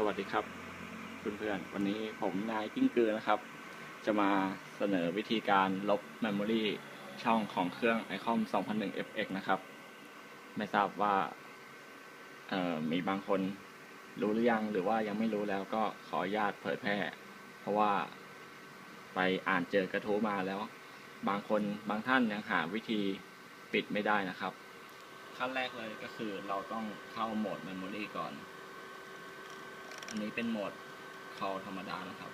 สวัสดีครับเพื่อนๆวันนี้ผมนายกิ้งกือนะครับ จะมาเสนอวิธีการลบ Memory ช่องของเครื่อง ICOM 2001 FX นะครับ ไม่ทราบว่ามีบางคนรู้หรือยังหรือว่ายังไม่รู้แล้วก็ขออนุญาตเผยแพร่ เพราะว่าไปอ่านเจอกระทู้มาแล้ว บางคนบางท่านยังหาวิธีปิดไม่ได้นะครับ ขั้นแรกเลยก็คือเราต้องเข้าโหมด Memory ก่อน อันนี้เป็นโหมด call ธรรมดานะครับ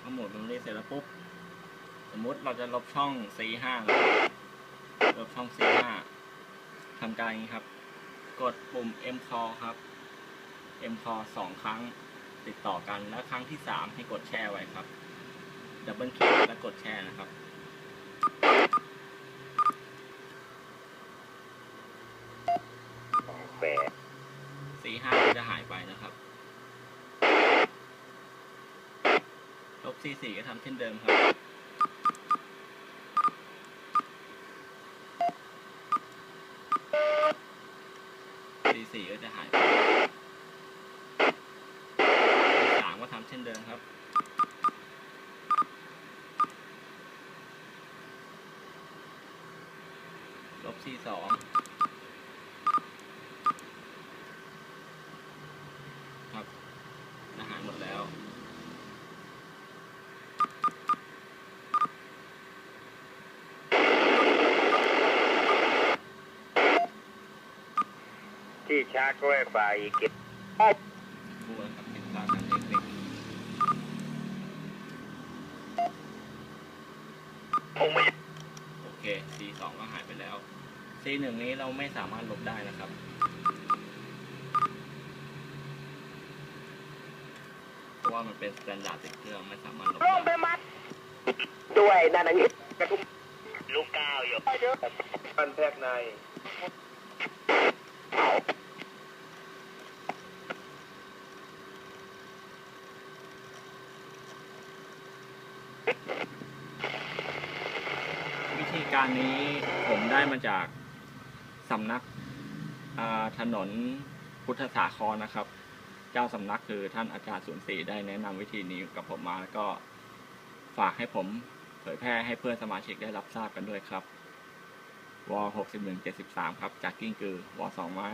พอโหมด Memory เสร็จแล้วปุ๊บ สมมติเราจะลบช่อง C5 ลบช่อง C5 ทำการอย่างนี้ครับ กดปุ่ม M call ครับ M call สองครั้ง ติดต่อกันแล้วครั้งที่สามให้กดแช่ไว้ครับดับเบิลคลิกแล้วกดแช่นะครับแปด C5 จะหายไปนะครับ ลบ C4 ก็ทำเช่นเดิมครับ C4 ก็จะหายไป C3 ก็ทำเช่นเดิมครับ ลบ C2 ครับอาหารหมดแล้ว ที่ชาร์จไวไฟเก็บพูดนะครับติดตามกันเทคนิคคงไม่โอเค C2 ก็หายไปแล้ว C1 นี้เราไม่สามารถลบได้นะครับ เพราะว่ามันเป็นสแตนดาร์ดติดเครื่องไม่สามารถลบลงไปได้มัดด้วยนั่นนะนี่กระตุ้มลูกก้าวอยู่พันแทกในวิธีการนี้ผมได้มาจาก สำนักถนนพุทธสาครนะครับ เจ้าสำนักคือท่านอาจารย์สุนศรีได้แนะนำวิธีนี้กับผมมาแล้วก็ฝากให้ผมเผยแพร่ให้เพื่อนสมาชิกได้รับทราบกันด้วยครับว6173 ครับ จากกิ้งกือวสองไม้